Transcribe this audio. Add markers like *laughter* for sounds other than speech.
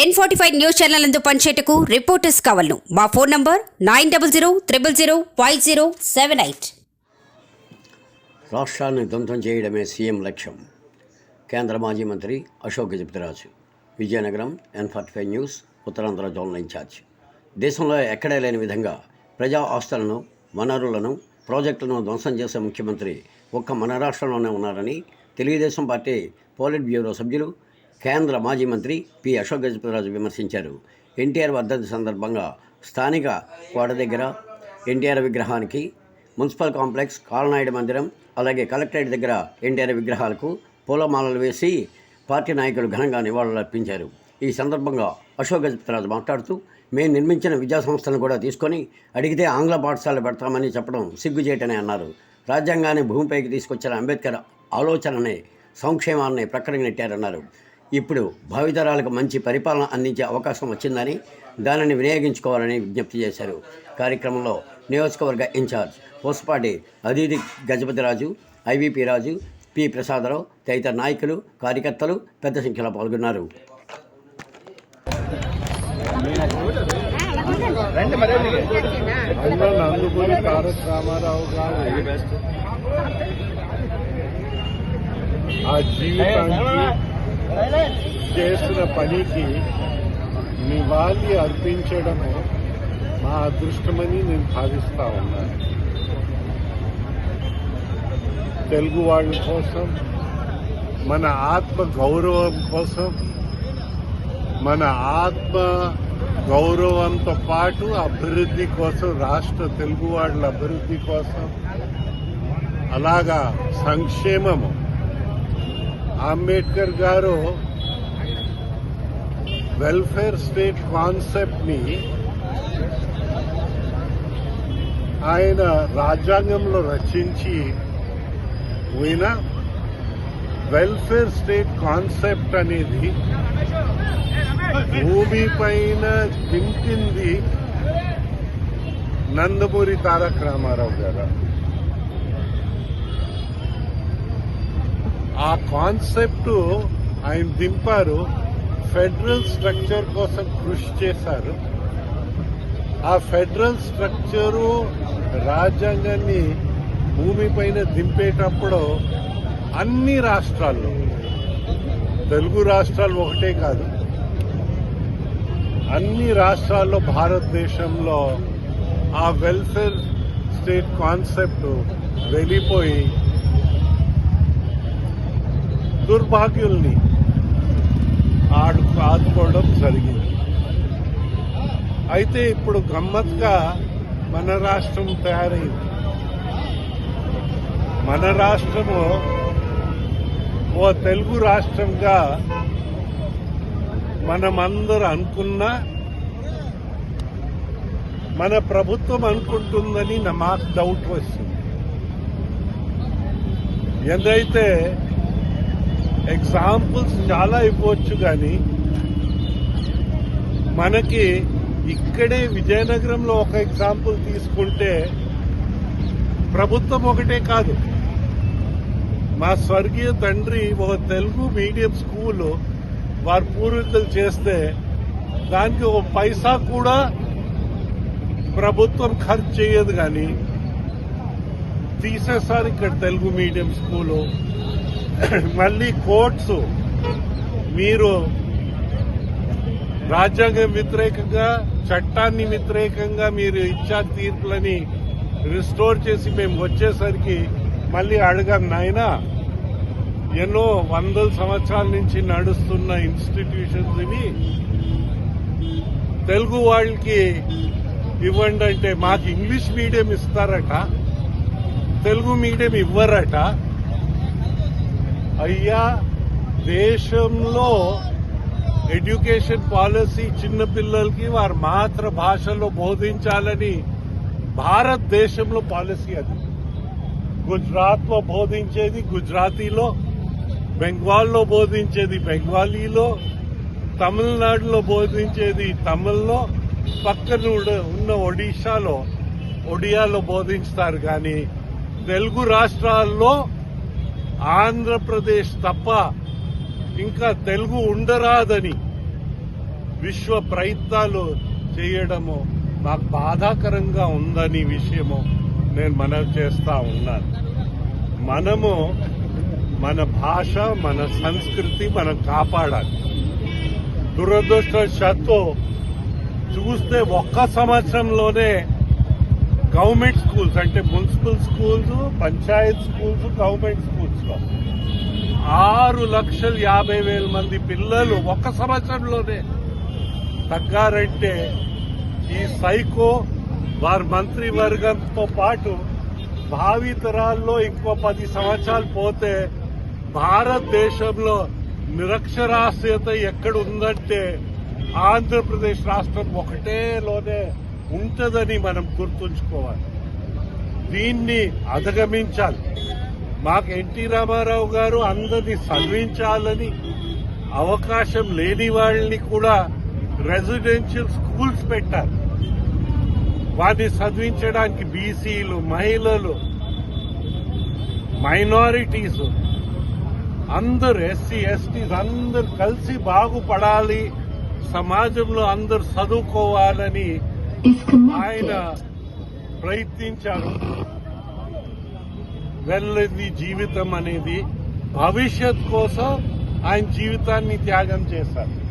N forty five news channel నందు పనిచేయటకు reporters కావాలను. మా phone number nine double zero triple zero five zero seven eight రాష్ట్రాన్ని ధ్వంసం చేయడమే సీఎం లక్ష్యం. కేంద్ర మాజీ మంత్రి Ashok Gajapathi. Vizianagaram N forty five news Uttarandhra zone incharge. దేశంలో ఎక్కడే లేని విధంగా ప్రజా ఆస్తులను వనరులను ప్రాజెక్టులను ధ్వంసం చేసే ముఖ్యమంత్రి ఒక్క మన రాష్ట్రంలోనే ఉన్నారని తెలుగుదేశం పార్టీ పోలిట్ బ్యూరో సభ్యులు కేంద్ర మాజీ మంత్రి పి అశోక్ గజపతిరాజు విమర్శించారు. ఎన్టీఆర్ వర్ధంతి సందర్భంగా స్థానిక కోట దగ్గర ఎన్టీఆర్ విగ్రహానికి మున్సిపల్ కాంప్లెక్స్ కాలనాయుడు మందిరం అలాగే కలెక్టరేట్ దగ్గర ఎన్టీఆర్ విగ్రహాలకు పూలమాలలు వేసి పార్టీ నాయకులు ఘనంగా నివాళులర్పించారు ఈ సందర్భంగా అశోక్ గజపతిరాజు మాట్లాడుతూ మేము నిర్మించిన విద్యా సంస్థలను కూడా తీసుకొని అడిగితే ఆంగ్ల పాఠశాల పెడతామని చెప్పడం సిగ్గుచేటని అన్నారు. రాజ్యాంగాన్ని భూమిపైకి తీసుకొచ్చిన అంబేద్కర్ ఆలోచననే సంక్షేమాన్ని ప్రక్కడికి నెట్టారన్నారు. ఇప్పుడు భావితరాలకు మంచి పరిపాలన అందించే అవకాశం వచ్చిందని దానిని వినియోగించుకోవాలని విజ్ఞప్తి చేశారు. కార్యక్రమంలో నియోజకవర్గ incharge Posapati Aditi Gajapathiraju IVP Raju P Prasada Rao తదితర నాయకులు కార్యకర్తలు పెద్ద సంఖ్యలో పాల్గొన్నారు. ఆ జీవితానికి చేసిన పనికి నివాళి అర్పించడము మా అదృష్టమని నేను భావిస్తా ఉన్నాను తెలుగు వాళ్ళ కోసం మన ఆత్మ గౌరవం కోసం మన ఆత్మ గౌరవంతో పాటు అభివృద్ధి కోసం రాష్ట్ర తెలుగు వాళ్ళ అభివృద్ధి కోసం అలాగా సంక్షేమము అంబేద్కర్ గారు వెల్ఫేర్ స్టేట్ కాన్సెప్ట్ని ఆయన రాజ్యాంగంలో రచించి పోయిన వెల్ఫేర్ స్టేట్ కాన్సెప్ట్ అనేది భూమి పైన దింపింది నందమూరి తారక రామారావు గారు. ఆ కాన్సెప్ట్ ఆయన దింపారు. ఫెడరల్ స్ట్రక్చర్ కోసం కృషి చేశారు. ఆ ఫెడరల్ స్ట్రక్చరు రాజ్యాంగాన్ని భూమిపైన దింపేటప్పుడు అన్ని రాష్ట్రాల్లో తెలుగు రాష్ట్రాలు ఒకటే కాదు అన్ని రాష్ట్రాల్లో భారతదేశంలో ఆ వెల్ఫేర్ స్టేట్ కాన్సెప్ట్ వెళ్ళిపోయి దుర్భాగ్యుల్ని ఆడు ఆదుకోవడం జరిగింది. అయితే ఇప్పుడు గమ్మత్గా మన రాష్ట్రం తయారైంది. మన రాష్ట్రము ఓ తెలుగు రాష్ట్రంగా మనమందరూ అనుకున్నా మన ప్రభుత్వం అనుకుంటుందని నా మాకు డౌట్ వస్తుంది. ఎందైతే ఎగ్జాంపుల్స్ చాలా ఇవ్వచ్చు కానీ మనకి ఇక్కడే విజయనగరంలో ఒక ఎగ్జాంపుల్ తీసుకుంటే ప్రభుత్వం ఒకటే కాదు. మా స్వర్గీయ తండ్రి ఒక తెలుగు మీడియం స్కూల్ వారి పూర్వీకులు చేస్తే దానికి ఒక పైసా కూడా ప్రభుత్వం ఖర్చు చేయదు కానీ తీసేసారు ఇక్కడ తెలుగు మీడియం స్కూలు. *coughs* మళ్ళీ కోర్ట్స్ మీరు రాజ్యాంగం వ్యతిరేకంగా చట్టాన్ని వ్యతిరేకంగా మీరు ఇచ్చా తీర్పులని రిస్టోర్ చేసి మేము వచ్చేసరికి మళ్ళీ అడగం నాయనా ఎన్నో వందల సంవత్సరాల నుంచి నడుస్తున్న ఇన్స్టిట్యూషన్స్ ఇవి తెలుగు వాళ్ళకి ఇవ్వండి అంటే మాకు ఇంగ్లీష్ మీడియం ఇస్తారట తెలుగు మీడియం ఇవ్వరట. అయ్యా దేశంలో ఎడ్యుకేషన్ పాలసీ చిన్నపిల్లలకి వారి మాతృభాషలో బోధించాలని భారతదేశంలో పాలసీ అది. గుజరాత్లో బోధించేది గుజరాతీలో బెంగాల్లో బోధించేది బెంగాలీలో తమిళనాడులో బోధించేది తమిళ్ళో పక్కన ఉన్న- ఉన్న ఒడిశాలో ఒడియాలో బోధించుతారు కానీ తెలుగు రాష్ట్రాల్లో ఆంధ్రప్రదేశ్ తప్ప ఇంకా తెలుగు ఉండరాదని విశ్వ ప్రయత్నాలు చేయడము నాకు బాధాకరంగా ఉందని విషయము నేను మనవి చేస్తా ఉన్నాను. మనము మన భాష మన సంస్కృతి మనం కాపాడాలి. దురదృష్టవశాత్తు చూస్తే ఒక్క సంవత్సరంలోనే గవర్నమెంట్ స్కూల్స్ అంటే municipal schools panchayat schools government స్కూల్స్లో ఆరు లక్షల యాభై వేల మంది పిల్లలు ఒక సంవత్సరంలోనే తగ్గారంటే ఈ సైకో వారి మంత్రివర్గంతో పాటు భావి తరాల్లో ఇంకో పది సంవత్సరాలు పోతే భారతదేశంలో నిరక్షరాస్యత ఎక్కడ ఉందంటే ఆంధ్రప్రదేశ్ రాష్ట్రం ఒకటేలోనే. ఉంటదని మనం గుర్తుంచుకోవాలి. దీన్ని అధిగమించాలి. మాకు ఎన్టీ రామారావు గారు అందరినీ చదివించాలని అవకాశం లేని వాళ్ళని కూడా రెసిడెన్షియల్ స్కూల్స్ పెట్టారు వారిని చదివించడానికి బీసీలు మహిళలు మైనారిటీస్ అందరు ఎస్సీ ఎస్టీస్ అందరు కలిసి బాగుపడాలి. సమాజంలో అందరు చదువుకోవాలని ఆయన ప్రయత్నించారు. వెళ్ళది జీవితం అనేది భవిష్యత్ కోసం ఆయన జీవితాన్ని త్యాగం చేశారు.